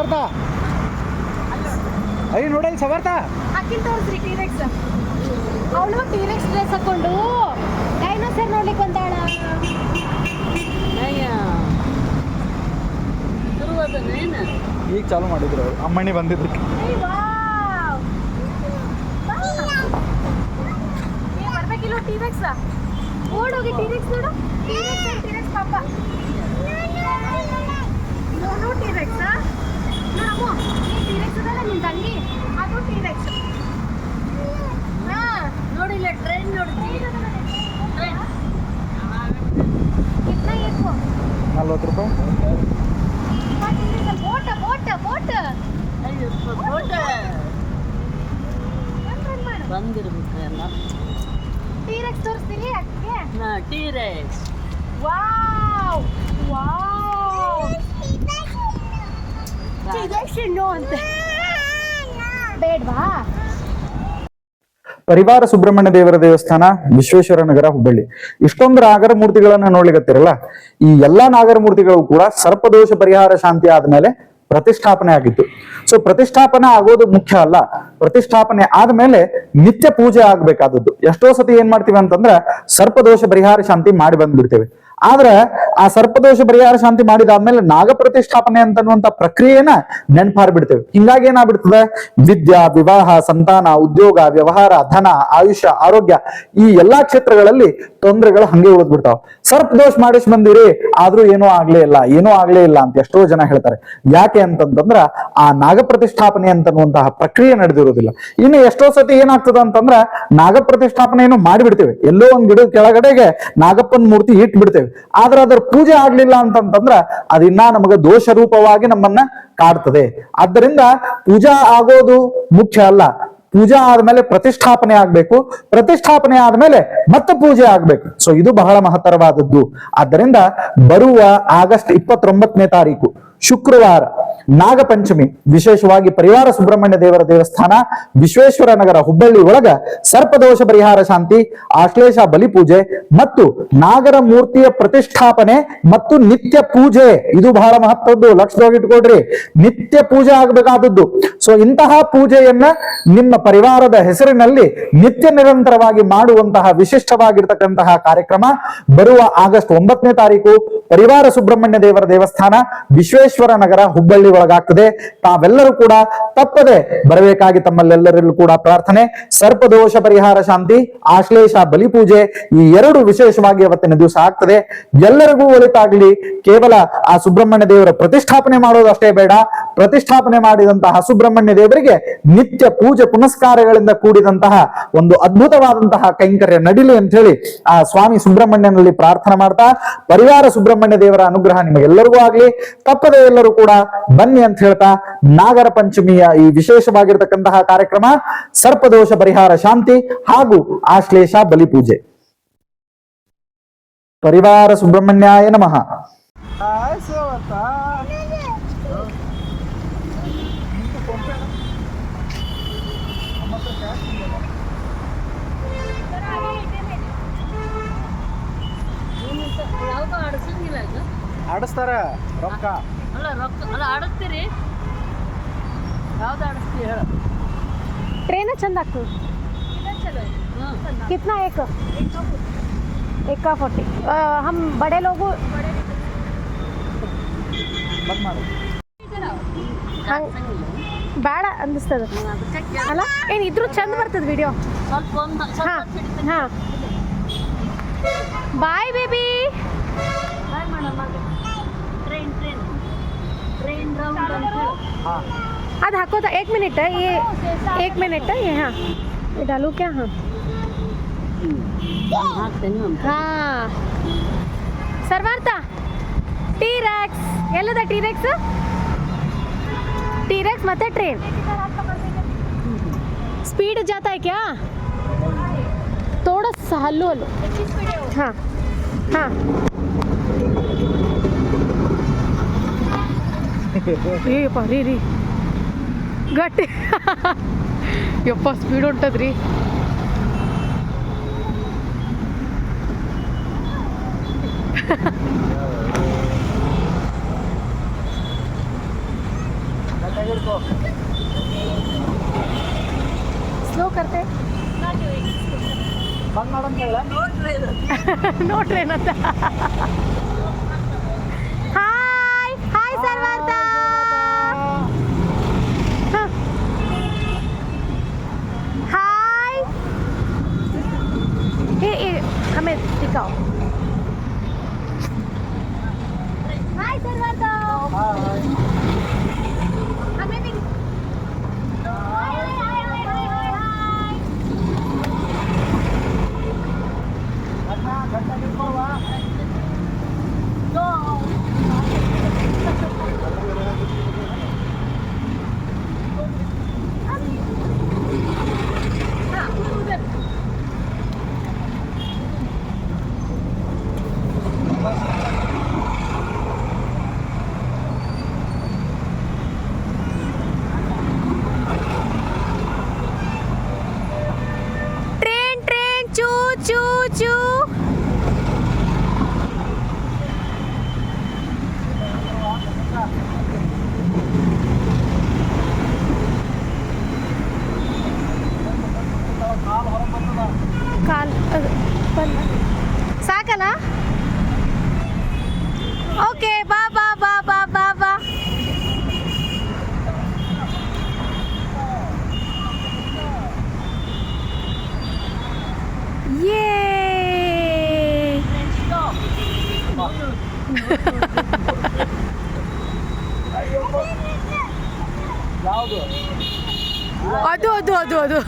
ಸವರ್ತ. ಅಯ್ಯ ನೋಡಲ್ಲಿ ಸವರ್ತ. ಅಕ್ಕಿನ ತೋರಿಸ್ರಿ ಟೀರೆಕ್ಸ್ ಅವಳು ಟೀರೆಕ್ಸ್ ಡ್ರೆಸ್ ಹಾಕೊಂಡು ಡೈನೋಸರ್ ನೋಡ್ಲಿಕ್ಕೆ ಬಂದಾಳ. ಈಗ ಚಾಲು ಮಾಡಿದ್ರು ಅವ್ರು. ಅಮ್ಮಣ್ಣಿ ಬಂದಿದ್ದಕ್ಕೆ. ಬರ್ಬೇಕಿಲ್ಲ ಟೀರೆಕ್ಸ್ ಓಡೋಗಿ ಟೀರೆಕ್ಸ್ ನೋಡು. ಟೀರೆಕ್ಸ್ ಟೀರೆಕ್ಸ್ ಪಾಪ. ನೋಡು ಟೀರೆಕ್ಸ್ ನೋಡಮ್ಮ ಈ ಟೀರೆಕ್ಸ್ ಅದಲ್ಲ ನಿನ್ ತಂಗಿ ಅದು ಟಿರೆಕ್ಸ್ ಹಾ ನೋಡಿಲ್ಲ ಟ್ರೈನ್ ನೋಡಿದ್ವಿ. ನಲ್ವತ್ತು ರೂಪಾಯಿ? ಬೋಟ ಬೋಟ ಬೋಟ. ಬೋಟ. ಬಂದಿರ್ಬೇಕು ಎಲ್ಲ ಟಿರೆಕ್ಸ್ ತೋರಿಸ್ತೀನಿ ಅದಕ್ಕೆ ಹಾ ಟಿರೆಕ್ಸ್ ವಾ ಬೇಡ್ವಾ? ಪರಿವಾರ ಸುಬ್ರಹ್ಮಣ್ಯ ದೇವರ ದೇವಸ್ಥಾನ ವಿಶ್ವೇಶ್ವರ ನಗರ ಹುಬ್ಬಳ್ಳಿ. ಇಷ್ಟೊಂದು ನಾಗರ ಮೂರ್ತಿಗಳನ್ನ ನೋಡ್ಲಿಕ್ಕತ್ತಿರಲ್ಲ ಈ ಎಲ್ಲಾ ನಾಗರ ಮೂರ್ತಿಗಳು ಕೂಡ ಸರ್ಪದೋಷ ಪರಿಹಾರ ಶಾಂತಿ ಆದ್ಮೇಲೆ ಪ್ರತಿಷ್ಠಾಪನೆ ಆಗಿತ್ತು. ಸೊ ಪ್ರತಿಷ್ಠಾಪನೆ ಆಗೋದು ಮುಖ್ಯ ಅಲ್ಲ. ಪ್ರತಿಷ್ಠಾಪನೆ ಆದ್ಮೇಲೆ ನಿತ್ಯ ಪೂಜೆ ಆಗ್ಬೇಕಾದದ್ದು. ಎಷ್ಟೋ ಸತಿ ಏನ್ ಮಾಡ್ತೀವಿ ಅಂತಂದ್ರ ಸರ್ಪದೋಷ ಪರಿಹಾರ ಶಾಂತಿ ಮಾಡಿ ಬಂದ್ಬಿಡ್ತೇವೆ. ಆದ್ರೆ ಆ ಸರ್ಪದೋಷ ಪರಿಹಾರ ಶಾಂತಿ ಮಾಡಿದಾದ್ಮೇಲೆ ನಾಗ ಪ್ರತಿಷ್ಠಾಪನೆ ಅಂತನ್ನುವಂತ ಪ್ರಕ್ರಿಯೆನ ನೆನ್ಪಾರ್ಬಿಡ್ತೇವೆ ಹಿಂಗಾಗಿ ಏನಾಗ್ಬಿಡ್ತದೆ? ವಿದ್ಯಾ, ವಿವಾಹ, ಸಂತಾನ, ಉದ್ಯೋಗ, ವ್ಯವಹಾರ, ಧನ, ಆಯುಷ್ಯ, ಆರೋಗ್ಯ ಈ ಎಲ್ಲಾ ಕ್ಷೇತ್ರಗಳಲ್ಲಿ ತೊಂದರೆಗಳು ಹಂಗೆ ಉಳಿದ್ಬಿಡ್ತಾವ. ಸರ್ಪದೋಷ ಮಾಡಿಸ್ ಬಂದಿರಿ, ಆದ್ರೂ ಏನೂ ಆಗ್ಲೇ ಇಲ್ಲ, ಏನೂ ಆಗ್ಲೇ ಇಲ್ಲ ಅಂತ ಎಷ್ಟೋ ಜನ ಹೇಳ್ತಾರೆ. ಯಾಕೆ ಅಂತಂತಂದ್ರ ಆ ನಾಗ ಪ್ರತಿಷ್ಠಾಪನೆ ಅಂತನ್ನುವಂತಹ ಪ್ರಕ್ರಿಯೆ ನಡೆದಿರೋದಿಲ್ಲ. ಇನ್ನು ಎಷ್ಟೋ ಸತಿ ಏನಾಗ್ತದ ಅಂತಂದ್ರ ನಾಗ ಪ್ರತಿಷ್ಠಾಪನೆಯನ್ನು ಮಾಡಿಬಿಡ್ತೇವೆ. ಎಲ್ಲೋ ಒಂದ್ ಗಿಡದ ಕೆಳಗಡೆಗೆ ನಾಗಪ್ಪನ ಮೂರ್ತಿ ಇಟ್ ಬಿಡ್ತೇವೆ ಆದ್ರೆ ಅದರ ಪೂಜೆ ಆಗ್ಲಿಲ್ಲ ಅಂತಂತಂದ್ರ ಅದಿನ್ನ ನಮಗೆ ದೋಷ ರೂಪವಾಗಿ ನಮ್ಮನ್ನ ಕಾಡ್ತದೆ. ಆದ್ದರಿಂದ ಪೂಜಾ ಆಗೋದು ಮುಖ್ಯ ಅಲ್ಲ. ಪೂಜಾ ಆದ್ಮೇಲೆ ಪ್ರತಿಷ್ಠಾಪನೆ ಆಗ್ಬೇಕು. ಪ್ರತಿಷ್ಠಾಪನೆ ಆದ್ಮೇಲೆ ಮತ್ತೆ ಪೂಜೆ ಆಗ್ಬೇಕು. ಸೊ ಇದು ಬಹಳ ಮಹತ್ತರವಾದದ್ದು. ಆದ್ದರಿಂದ ಬರುವ ಆಗಸ್ಟ್ ಇಪ್ಪತ್ತೊಂಬತ್ತನೇ ತಾರೀಕು, ಶುಕ್ರವಾರ, ನಾಗಪಂಚಮಿ, ವಿಶೇಷವಾಗಿ ಪರಿವಾರ ಸುಬ್ರಹ್ಮಣ್ಯ ದೇವರ ದೇವಸ್ಥಾನ, ವಿಶ್ವೇಶ್ವರ ನಗರ ಹುಬ್ಬಳ್ಳಿ ಒಳಗ ಸರ್ಪದೋಷ ಪರಿಹಾರ ಶಾಂತಿ, ಆಶ್ಲೇಷ ಬಲಿಪೂಜೆ ಮತ್ತು ನಾಗರ ಮೂರ್ತಿಯ ಪ್ರತಿಷ್ಠಾಪನೆ ಮತ್ತು ನಿತ್ಯ ಪೂಜೆ. ಇದು ಬಹಳ ಮಹತ್ವದ್ದು. ಲಕ್ಷದೊಳಗೆ ಇಟ್ಕೊಡ್ರಿ ನಿತ್ಯ ಪೂಜೆ ಆಗಬೇಕಾದದ್ದು. ಸೊ ಇಂತಹ ಪೂಜೆಯನ್ನ ನಿಮ್ಮ ಪರಿವಾರದ ಹೆಸರಿನಲ್ಲಿ ನಿತ್ಯ ನಿರಂತರವಾಗಿ ಮಾಡುವಂತಹ ವಿಶಿಷ್ಟವಾಗಿರ್ತಕ್ಕಂತಹ ಕಾರ್ಯಕ್ರಮ ಬರುವ ಆಗಸ್ಟ್ ಒಂಬತ್ತನೇ ತಾರೀಕು ಪರಿವಾರ ಸುಬ್ರಹ್ಮಣ್ಯ ದೇವರ ದೇವಸ್ಥಾನ ವಿಶ್ವೇಶ್ವರ ನಗರ ಹುಬ್ಬಳ್ಳಿ ಒಳಗಾಗ್ತದೆ. ತಾವೆಲ್ಲರೂ ಕೂಡ ತಪ್ಪದೆ ಬರಬೇಕಾಗಿ ತಮ್ಮಲ್ಲೆಲ್ಲರಲ್ಲೂ ಕೂಡ ಪ್ರಾರ್ಥನೆ, ಸರ್ಪದೋಷ ಪರಿಹಾರ ಶಾಂತಿ, ಆಶ್ಲೇಷ ಬಲಿಪೂಜೆ ಈ ಎರಡು ವಿಶೇಷವಾಗಿ ಅವತ್ತಿನ ದಿವಸ ಆಗ್ತದೆ. ಎಲ್ಲರಿಗೂ ಒಳಿತಾಗ್ಲಿ. ಕೇವಲ ಆ ಸುಬ್ರಹ್ಮಣ್ಯ ದೇವರ ಪ್ರತಿಷ್ಠಾಪನೆ ಮಾಡೋದಷ್ಟೇ ಬೇಡ. ಪ್ರತಿಷ್ಠಾಪನೆ ಮಾಡಿದಂತಹ ಸುಬ್ರಹ್ಮಣ್ಯ ದೇವರಿಗೆ ನಿತ್ಯ ಪೂಜೆ ಪುನಸ್ಕಾರಗಳಿಂದ ಕೂಡಿದಂತಹ ಒಂದು ಅದ್ಭುತವಾದಂತಹ ಕೈಂಕರ್ಯ ನಡಿಲಿ ಅಂತ ಹೇಳಿ ಆ ಸ್ವಾಮಿ ಸುಬ್ರಹ್ಮಣ್ಯನಲ್ಲಿ ಪ್ರಾರ್ಥನೆ ಮಾಡ್ತಾ, ಪರಿವಾರ ಸುಬ್ರಹ್ಮಣ್ಯ ದೇವರ ಅನುಗ್ರಹ ನಿಮಗೆಲ್ಲರಿಗೂ ಆಗ್ಲಿ. ತಪ್ಪದೆ ಎಲ್ಲರೂ ಕೂಡ ಬನ್ನಿ ಅಂತ ಹೇಳ್ತಾ, ನಾಗರ ಪಂಚಮಿಯ ಈ ವಿಶೇಷವಾಗಿರ್ತಕ್ಕಂತಹ ಕಾರ್ಯಕ್ರಮ, ಸರ್ಪದೋಷ ಪರಿಹಾರ ಶಾಂತಿ ಹಾಗೂ ಆಶ್ಲೇಷ ಬಲಿಪೂಜೆ ಪರಿವಾರ ಸುಬ್ರಹ್ಮಣ್ಯಾಯ ನಮಃ ಯಾವ್ದು ಆಡಿಸಂಗಿಲ್ಲ ಇದು ಆಡಿಸ್ತಾರ ರೊಕ್ಕ ಅಲ್ಲ ರೊಕ್ಕ ಅಲ್ಲ ಆಡಿಸ್ತೀರಿ ಯಾವ್ದು ಆಡಿಸ್ತೀರಿ ಹೇಳು ट्रेन चंद आपको ಹ್ಞೂ कितना एक एक का फोर्टी हम बड़े लोगों ಬಂದ್ ಮಾಡು ಹಂಗೆ ಬೇಡ ಅನ್ನಿಸ್ತದ ಅಲ್ಲ ಏನು ಇದ್ರೂ ಚಂದ ಬರ್ತದೆ ವಿಡಿಯೋ ಸ್ವಲ್ಪ ಒಂದು ಸ್ವಲ್ಪ ಹಾಂ ಹೊತ್ತು ಹಿಡಿತೀನಿ. ಹಾಂ ಬಾಯ್ ಬೇಬಿ ಬಾಯ್ ಮಾಡಮ್ಮ ಟ್ರೈನ್ ಟ್ರೈನ್ ಟ್ರೈನ್ ರೌಂಡ್ ಅಂತ ಹೇಳು ಹಾ ಅದು ಹಾಕೋದ एक मिनट ये एक मिनट ये हाँ ये डालू क्या हाँ ನಾನು ಹಾಕ್ತೇನೆ ಅಂತ ಹಾಂ ಸರ್ವಾರ್ಥ ಟೀರೆಕ್ಸ್ ಎಲ್ಲದ ಟೀರೆಕ್ಸ್ ಟೀರೆಕ್ಸ್ ಮತ್ತೆ ಟ್ರೈನ್ स्पीड जाता है क्या थोड़ा सा हल्लू हल्लू हाँ हाँ ಏ ರೀ ರೀ ಗಟ್ಟಿ ಯಪ್ಪ ಸ್ಪೀಡ್ ಹೊಂಟದ್ರಿ ಸ್ಲೋ ಕರ್ತೆ ಬಂದ್ ಮಾಡೋಂತ ಹೇಳ ನೋಟ್ರೇನ್ ಅಂತ ಹಾಯ್ ಹಾಯ್ ಸರ್ವಾರ್ಥ ಹಾಯ್ ಏ ಏ ಆಮೇಲೆ ಟಿಕಾವ್ ಯಾವುದು ಅದು ಅದು ಅದು ಅದು